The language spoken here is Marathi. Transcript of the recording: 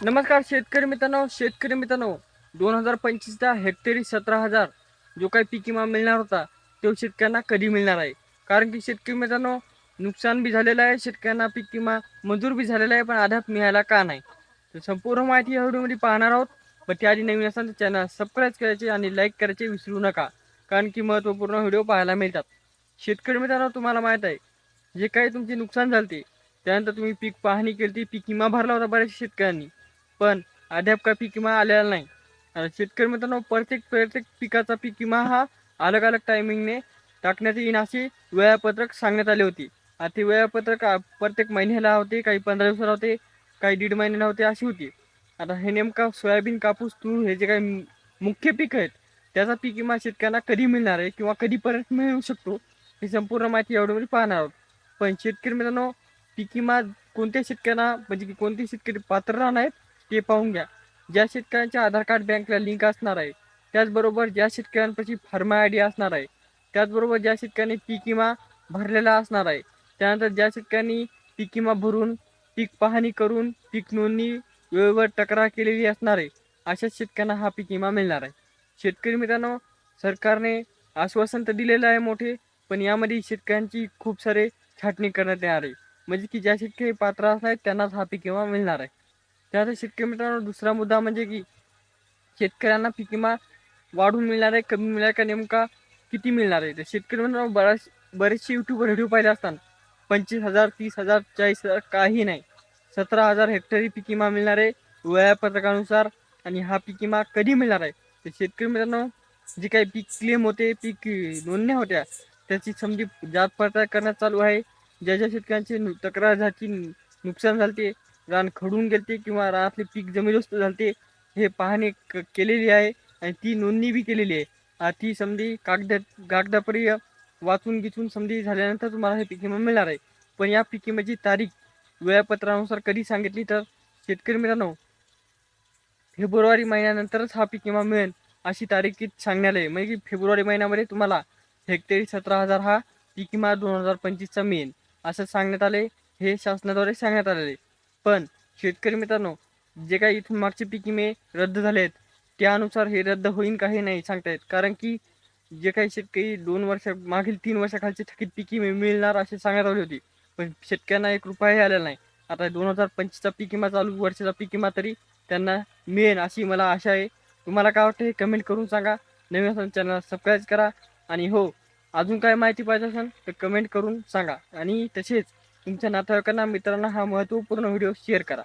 नमस्कार शेतकरी मित्रांनो शेतकरी मित्रांनो दोन हजार पंचवीसचा हेक्टरी सतरा हजार जो काही पीक विमा मिळणार होता तो शेतकऱ्यांना कधी मिळणार आहे? कारण की शेतकरी मित्रांनो नुकसान बी झालेलं आहे शेतकऱ्यांना पीक विमा मंजूर बी झालेला आहे पण अद्याप मिळायला का नाही? तर संपूर्ण माहिती या व्हिडिओमध्ये पाहणार आहोत. पण त्याआधी नवीन असाल तर चॅनल सबस्क्राईब करायचे आणि लाईक करायचे विसरू नका कारण की महत्त्वपूर्ण व्हिडिओ पाहायला मिळतात. शेतकरी मित्रांनो तुम्हाला माहीत आहे जे काही तुमचे नुकसान झाले त्यानंतर तुम्ही पीक पाहणी केली ती पीक विमा भरला होता बऱ्याच शेतकऱ्यांनी. पण अद्याप का पीक विमा आलेला नाही. शेतकरी मित्रांनो प्रत्येक प्रत्येक पिकाचा पीक विमा हा अलग अलग टायमिंगने टाकण्यात येईन अशी वेळापत्रक सांगण्यात आले होती. आता ते वेळापत्रक प्रत्येक महिन्याला होते काही पंधरा दिवसाला होते काही दीड महिन्याला होते अशी होती. आता हे नेमका सोयाबीन कापूस तूर हे जे काही मुख्य पीक आहेत त्याचा पीक विमा शेतकऱ्यांना कधी मिळणार आहे किंवा कधीपर्यंत मिळू शकतो ही संपूर्ण माहिती एवढ्यामध्ये पाहणार आहोत. पण शेतकरी मित्रांनो पीक विमा कोणत्या शेतकऱ्यांना म्हणजे की कोणते शेतकरी पात्र राहणार आहेत ते पाहून घ्या. ज्या शेतकऱ्यांच्या आधार कार्ड बँकला लिंक असणार आहे त्याचबरोबर ज्या शेतकऱ्यांपाशी फार्मा आय डी असणार आहे त्याचबरोबर ज्या शेतकऱ्यांनी पीक विमा भरलेला असणार आहे त्यानंतर ज्या शेतकऱ्यांनी पीक विमा भरून पीक पाहणी करून पीक नोंदणी वेळेवर तक्रार केलेली असणार आहे अशा शेतकऱ्यांना हा पीक विमा मिळणार आहे. शेतकरी मित्रांनो सरकारने आश्वासन तर दिलेलं आहे मोठे पण यामध्ये शेतकऱ्यांची खूप सारे छाटणी करण्यात येणार आहे. म्हणजे की ज्या शेतकरी पात्र असणार आहेत त्यांनाच हा पीक विमा मिळणार आहे. त्यानंतर शेतकरी मित्रांनो दुसरा मुद्दा म्हणजे की शेतकऱ्यांना पीक विमा वाढून मिळणार आहे कमी मिळणार का नेमका किती मिळणार आहे? तर शेतकरी मित्रांनो बऱ्याच बरेचसे यूट्यूबवर व्हिडिओ पाहिले असतात. पंचवीस हजार तीस हजार चाळीस हजार काही नाही. सतरा हजार हेक्टरी पीक विमा मिळणार आहे वेळापत्रकानुसार आणि हा पीक विमा कधी मिळणार आहे? तर शेतकरी मित्रांनो जे काही पीक क्लेम होते पीक नोंदण्या होत्या त्याची समजी जात पडताळ करण्यात चालू आहे. ज्या ज्या शेतकऱ्यांची तक्रार झाली नुकसान झाले रान खडून गेलते किंवा रानातले पीक जमीनदोस्त झालते हे पाहणी क- केलेली आहे आणि ती नोंदणी बी केलेली आहे. ती समधी कागद कागदापर्य वाचून गिचून समधी झाल्यानंतर तुम्हाला हे पीक विमा मिळणार आहे. पण या पीक विम्याची तारीख वेळापत्रानुसार कधी सांगितली तर? शेतकरी मित्रांनो फेब्रुवारी महिन्यानंतरच हा पीक विमा मिळेल अशी तारीख सांगण्यात आहे म्हणजे की फेब्रुवारी महिन्यामध्ये तुम्हाला हेक्टरी सतरा हजार हा पीक विमा दोन हजार पंचवीसचा मिळेल. असं सांगण्यात आले हे शासनाद्वारे सांगण्यात आलेले. पण शेतकरी मित्रांनो जे काही इथून मागचे पीक विमे रद्द झाले आहेत त्यानुसार हे रद्द होईल का हे नाही सांगता येत कारण की जे काही शेतकरी दोन वर्ष मागील तीन वर्षाखालचे थकीत पीक विमे मिळणार असे सांगण्यात आली होती. पण शेतकऱ्यांना एक रुपयाही आलेला नाही. आता दोन हजार पंचवीसचा पीक विमा चालू वर्षाचा पीक विमा तरी त्यांना मिळेल अशी मला आशा आहे. तुम्हाला काय वाटतं हे कमेंट करून सांगा. नवीन असेल चॅनल सबस्क्राईब करा. आणि हो अजून काय माहिती पाहिजे असेल तर कमेंट करून सांगा. आणि तसेच तुमच्या नातेवाईकांना मित्रांना हा महत्त्वपूर्ण व्हिडिओ शेअर करा.